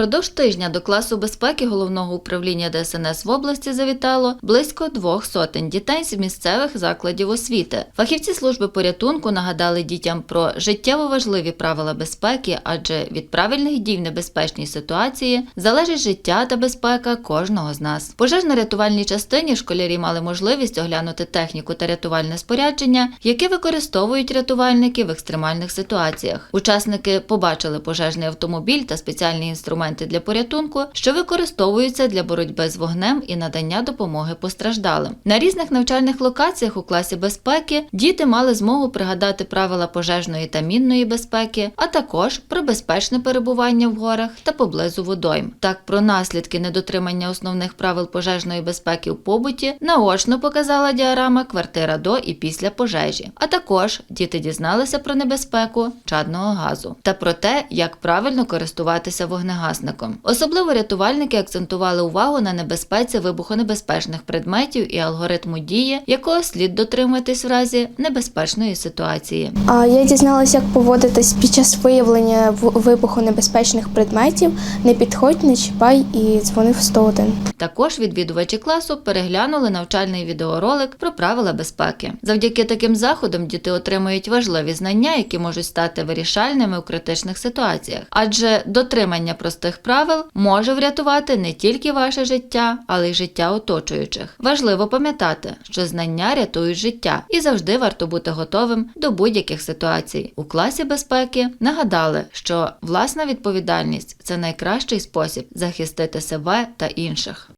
Впродовж тижня до класу безпеки головного управління ДСНС в області завітало близько двох сотень дітей з місцевих закладів освіти. Фахівці служби порятунку нагадали дітям про життєво важливі правила безпеки, адже від правильних дій в небезпечній ситуації залежить життя та безпека кожного з нас. Пожежно-рятувальній частині школярі мали можливість оглянути техніку та рятувальне спорядження, яке використовують рятувальники в екстремальних ситуаціях. Учасники побачили пожежний автомобіль та спеціальні інструменти для порятунку, що використовуються для боротьби з вогнем і надання допомоги постраждалим. На різних навчальних локаціях у класі безпеки діти мали змогу пригадати правила пожежної та мінної безпеки, а також про безпечне перебування в горах та поблизу водойм. Так, про наслідки недотримання основних правил пожежної безпеки в побуті наочно показала діарама квартира до і після пожежі. А також діти дізналися про небезпеку чадного газу та про те, як правильно користуватися вогнегасником. Особливо рятувальники акцентували увагу на небезпеці вибухонебезпечних предметів і алгоритму дії, якого слід дотримуватись в разі небезпечної ситуації. А я дізналася, як поводитись під час виявлення в- вибухонебезпечних предметів. Не підходь, не чіпай і дзвонив 101. Також відвідувачі класу переглянули навчальний відеоролик про правила безпеки. Завдяки таким заходам діти отримують важливі знання, які можуть стати вирішальними у критичних ситуаціях. Адже дотримання простих правил може врятувати не тільки ваше життя, але й життя оточуючих. Важливо пам'ятати, що знання рятують життя, і завжди варто бути готовим до будь-яких ситуацій. У класі безпеки нагадали, що власна відповідальність це найкращий спосіб захистити себе та інших.